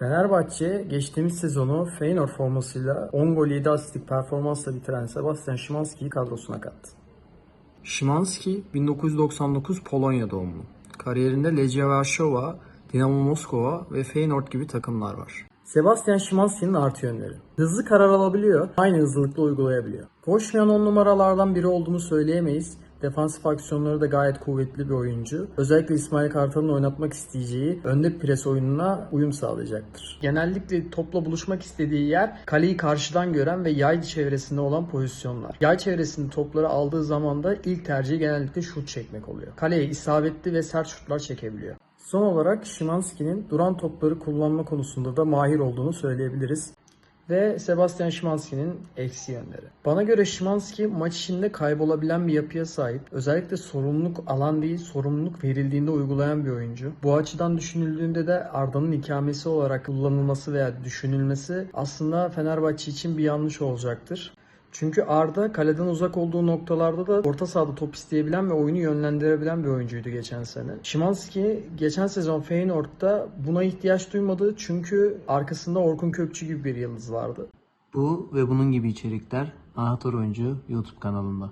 Fenerbahçe geçtiğimiz sezonu Feyenoord formasıyla 10 gol 7 asistlik performansla bitiren Sebastian Szymanski'yi kadrosuna kattı. Szymanski 1999 Polonya doğumlu. Kariyerinde Legia Warszawa, Dinamo Moskova ve Feyenoord gibi takımlar var. Sebastian Szymanski'nin artı yönleri. Hızlı karar alabiliyor, aynı hızlılıkla uygulayabiliyor. Koşmayan 10 numaralardan biri olduğunu söyleyemeyiz. Defansif aksiyonları da gayet kuvvetli bir oyuncu. Özellikle İsmail Kartal'ın oynatmak isteyeceği önde pres oyununa uyum sağlayacaktır. Genellikle topla buluşmak istediği yer kaleyi karşıdan gören ve yay çevresinde olan pozisyonlar. Yay çevresinde topları aldığı zaman da ilk tercihi genellikle şut çekmek oluyor. Kaleye isabetli ve sert şutlar çekebiliyor. Son olarak Szymanski'nin duran topları kullanma konusunda da mahir olduğunu söyleyebiliriz ve Sebastian Szymanski'nin eksi yönleri. Bana göre Szymanski maç içinde kaybolabilen bir yapıya sahip. Özellikle sorumluluk alan değil, sorumluluk verildiğinde uygulayan bir oyuncu. Bu açıdan düşünüldüğünde de Arda'nın ikamesi olarak kullanılması veya düşünülmesi aslında Fenerbahçe için bir yanlış olacaktır. Çünkü Arda kaleden uzak olduğu noktalarda da orta sahada top isteyebilen ve oyunu yönlendirebilen bir oyuncuydu geçen sene. Szymanski geçen sezon Feyenoord'da buna ihtiyaç duymadı çünkü arkasında Orkun Kökçü gibi bir yıldız vardı. Bu ve bunun gibi içerikler Anahtar Oyuncu YouTube kanalında.